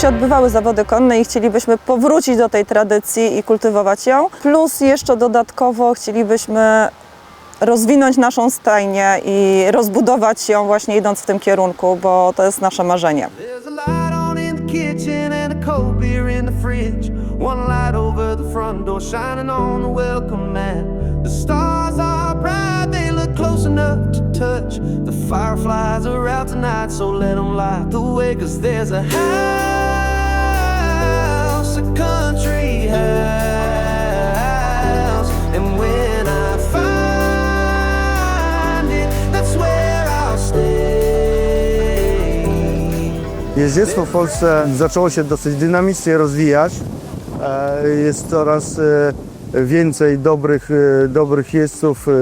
się odbywały zawody konne i chcielibyśmy powrócić do tej tradycji i kultywować ją. Plus jeszcze dodatkowo chcielibyśmy rozwinąć naszą stajnię i rozbudować ją właśnie idąc w tym kierunku, bo to jest nasze marzenie. The enough to touch. The fireflies are out tonight, so let them light the way. Cause there's a house, a country house. And when I find it, that's where I'll stay. W Polsce zaczęło się dosyć dynamicznie rozwijać. E, Jest coraz e, więcej dobrych, e, dobrych jeźdźców. e,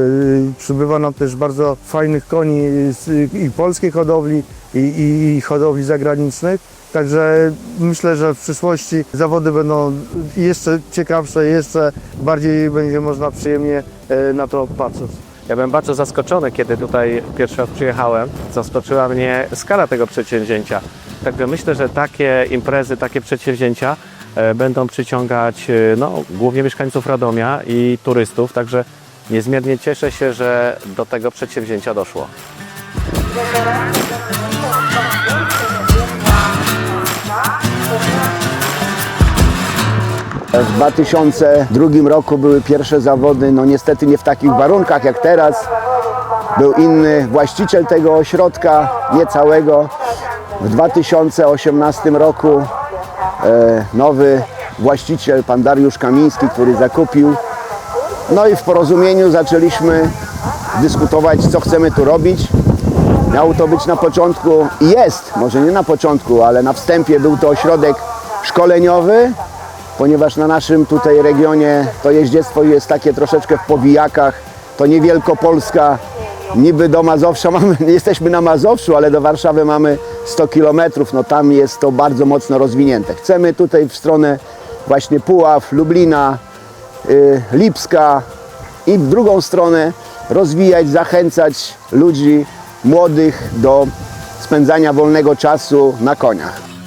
Przybywa nam też bardzo fajnych koni i polskiej hodowli, i, i, i hodowli zagranicznych. Także myślę, że w przyszłości zawody będą jeszcze ciekawsze, jeszcze bardziej będzie można przyjemnie e, na to patrzeć. Ja byłem bardzo zaskoczony, kiedy tutaj pierwszy raz przyjechałem. Zaskoczyła mnie skala tego przedsięwzięcia. Także myślę, że takie imprezy, takie przedsięwzięcia będą przyciągać e, no, głównie mieszkańców Radomia i turystów. Także niezmiernie cieszę się, że do tego przedsięwzięcia doszło. W 2002 roku były pierwsze zawody, no niestety nie w takich warunkach jak teraz. Był inny właściciel tego ośrodka, nie całego. W 2018 roku e, nowy właściciel, pan Dariusz Kamiński, który zakupił. No i w porozumieniu zaczęliśmy dyskutować, co chcemy tu robić. Miało to być na początku i jest, może nie na początku, ale na wstępie był to ośrodek szkoleniowy, ponieważ na naszym tutaj regionie to jeździectwo jest takie troszeczkę w powijakach. To nie Wielkopolska, niby do Mazowsza mamy, jesteśmy na Mazowszu, ale do Warszawy mamy 100 kilometrów, no tam jest to bardzo mocno rozwinięte. Chcemy tutaj w stronę właśnie Puław, Lublina, y, Lipska i w drugą stronę rozwijać, zachęcać ludzi młodych do spędzania wolnego czasu na koniach.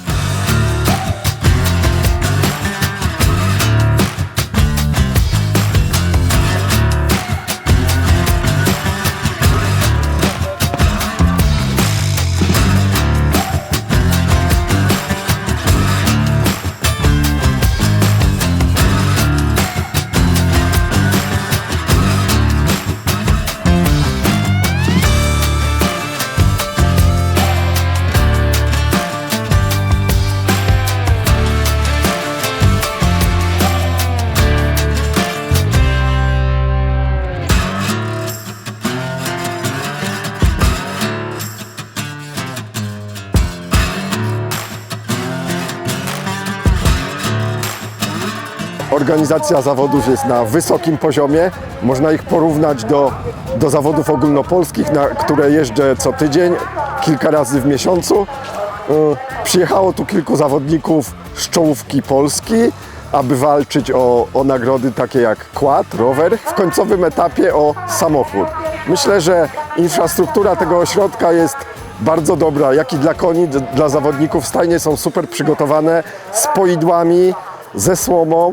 Organizacja zawodów jest na wysokim poziomie. Można ich porównać do, do zawodów ogólnopolskich, na które jeżdżę co tydzień, kilka razy w miesiącu. E, Przyjechało tu kilku zawodników z czołówki Polski, aby walczyć o, o nagrody takie jak quad, rower, w końcowym etapie o samochód. Myślę, że infrastruktura tego ośrodka jest bardzo dobra, jak i dla koni, dla zawodników. Stajnie są super przygotowane z poidłami, ze słomą.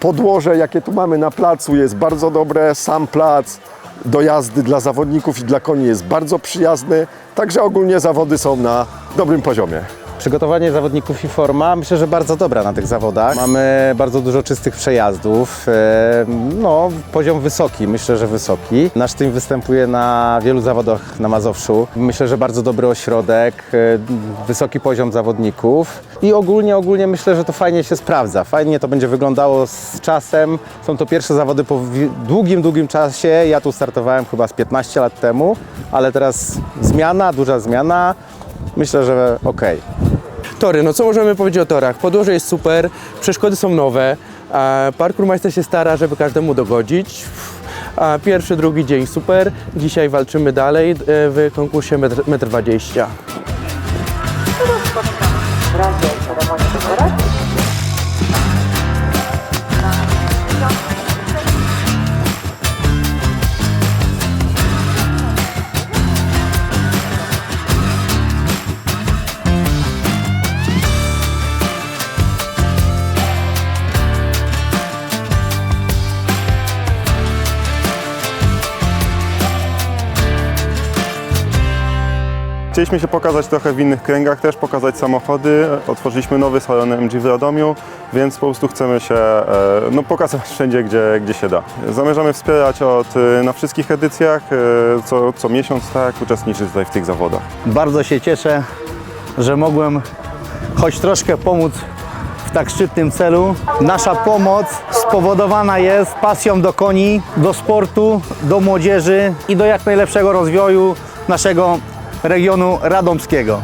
Podłoże, jakie tu mamy na placu, jest bardzo dobre. Sam plac do jazdy dla zawodników i dla koni jest bardzo przyjazny. Także ogólnie zawody są na dobrym poziomie. Przygotowanie zawodników i forma myślę, że bardzo dobra na tych zawodach. Mamy bardzo dużo czystych przejazdów. e, No, poziom wysoki, myślę, że wysoki. Nasz team występuje na wielu zawodach na Mazowszu. Myślę, że bardzo dobry ośrodek, e, wysoki poziom zawodników i ogólnie, ogólnie myślę, że to fajnie się sprawdza. Fajnie to będzie wyglądało z czasem. Są to pierwsze zawody po długim, długim czasie. Ja tu startowałem chyba z 15 lat temu, ale teraz zmiana, duża zmiana. Myślę, że okej. Tory, no co możemy powiedzieć o torach? Podłoże jest super, przeszkody są nowe, parkourmeister się stara, żeby każdemu dogodzić. Pierwszy, drugi dzień super, dzisiaj walczymy dalej e, w konkursie 1,20 m. Chcieliśmy się pokazać trochę w innych kręgach też, pokazać samochody. Otworzyliśmy nowy salon MG w Radomiu, więc po prostu chcemy się e, no, pokazać wszędzie, gdzie, gdzie się da. Zamierzamy wspierać od, e, na wszystkich edycjach, e, co, co miesiąc tak, uczestniczyć tutaj w tych zawodach. Bardzo się cieszę, że mogłem choć troszkę pomóc w tak szczytnym celu. Nasza pomoc spowodowana jest pasją do koni, do sportu, do młodzieży i do jak najlepszego rozwoju naszego regionu radomskiego.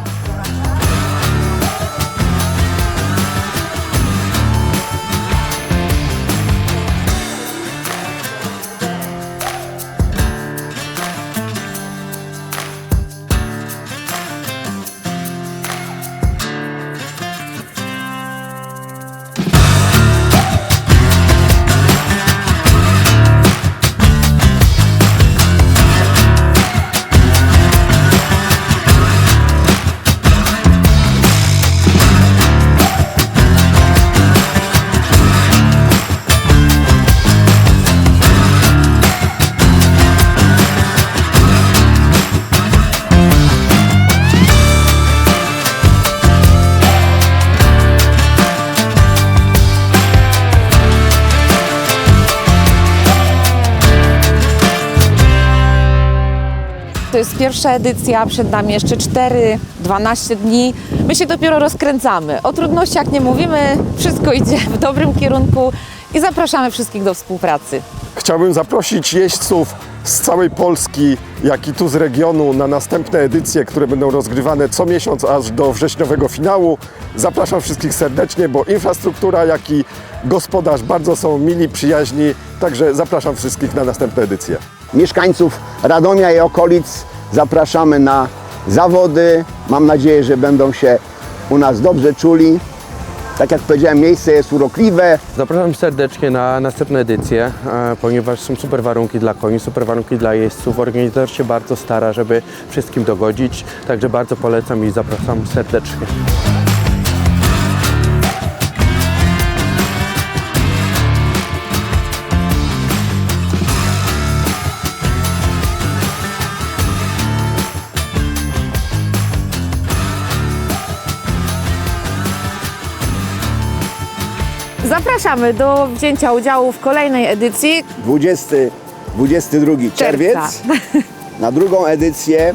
To jest pierwsza edycja, przed nami jeszcze 4, 12 dni. My się dopiero rozkręcamy. O trudnościach nie mówimy, wszystko idzie w dobrym kierunku i zapraszamy wszystkich do współpracy. Chciałbym zaprosić jeźdźców z całej Polski, jak i tu z regionu na następne edycje, które będą rozgrywane co miesiąc aż do wrześniowego finału. Zapraszam wszystkich serdecznie, bo infrastruktura, jak i gospodarz bardzo są mili, przyjaźni, także zapraszam wszystkich na następne edycje. Mieszkańców Radomia i okolic zapraszamy na zawody. Mam nadzieję, że będą się u nas dobrze czuli. Tak jak powiedziałem, miejsce jest urokliwe, Zapraszam serdecznie na następne edycje, e, ponieważ są super warunki dla koni, super warunki dla jeźdźców. Organizator się bardzo stara, żeby wszystkim dogodzić, także bardzo polecam i zapraszam serdecznie. Zapraszamy do wzięcia udziału w kolejnej edycji 20, 22 czerwiec. Na drugą edycję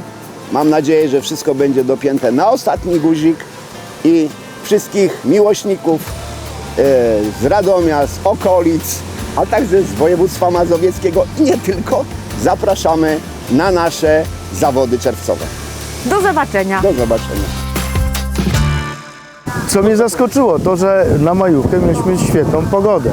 mam nadzieję, że wszystko będzie dopięte na ostatni guzik i wszystkich miłośników e, z Radomia, z okolic, a także z województwa mazowieckiego i nie tylko zapraszamy na nasze zawody czerwcowe. Do zobaczenia. Do zobaczenia. Co mnie zaskoczyło, to że na majówkę mieliśmy świetną pogodę.